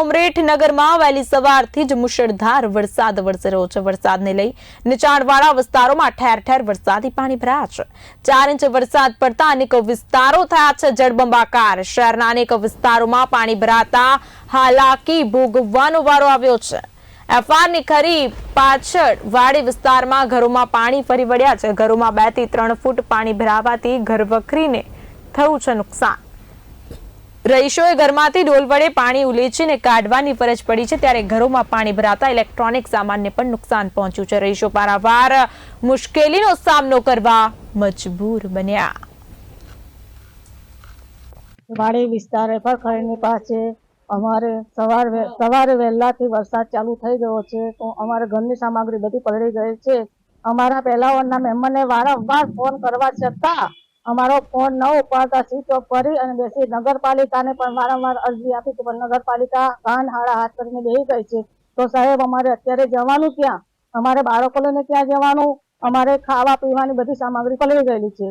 ઉમરેઠ નગરમાં વહેલી સવારથી જ મુશળધાર વરસાદ વરસી રહ્યો છે. વરસાદને લઈ નીચાણવાળા વિસ્તારોમાં ઠેર ઠેર વરસાદી પાણી ભરાયા છે. ચાર ઇંચ વરસાદ પડતા અનેક વિસ્તારો થયા છે જળબંબાકાર. શહેરના અનેક વિસ્તારોમાં પાણી ભરાતા હાલાકી ભોગવવાનો વારો આવ્યો છે. એફઆરની ખરી પાછળ વાડી વિસ્તારમાં ઘરોમાં પાણી ફરી વળ્યા છે. ઘરોમાં બેથી ત્રણ ફૂટ પાણી ભરાવાથી ઘરવખરીને થયું છે નુકસાન. રહીશોએ ઘરમાંથી ડોલ વડે પાણી ઉલેચીને કાઢવાની ફરજ પડી છે. ત્યારે ઘરોમાં પાણી ભરાતા ઇલેક્ટ્રોનિક સામાનને પણ નુકસાન પહોંચ્યું છે. રહીશો પારાવાર મુશ્કેલીનો સામનો કરવા મજબૂર બન્યા. વાડી વિસ્તાર એફર ખરીની પાસે અમારે સવાર સવારે વહેલાથી વરસાદ ચાલુ થઈ ગયો છે. તો અમારે ઘરની સામગ્રી બધી પલળી ગઈ છે. અમારા પહેલાઓના મહેમાનને વારંવાર ફોન કરવા છતાં અમારો ફોન ન ઉપાડતા સ્વિચ ઓફ કરી અને બેસી નગરપાલિકાને પણ વારંવાર અરજી આપી કે પણ નગરપાલિકા કાન હાડા હાથ કરીને બેસી ગઈ છે. તો સાહેબ, અમારે અત્યારે જવાનું ક્યાં? અમારે બાળકોને ક્યાં જવાનું? અમારે ખાવા પીવાની બધી સામગ્રી પલળી ગયેલી છે.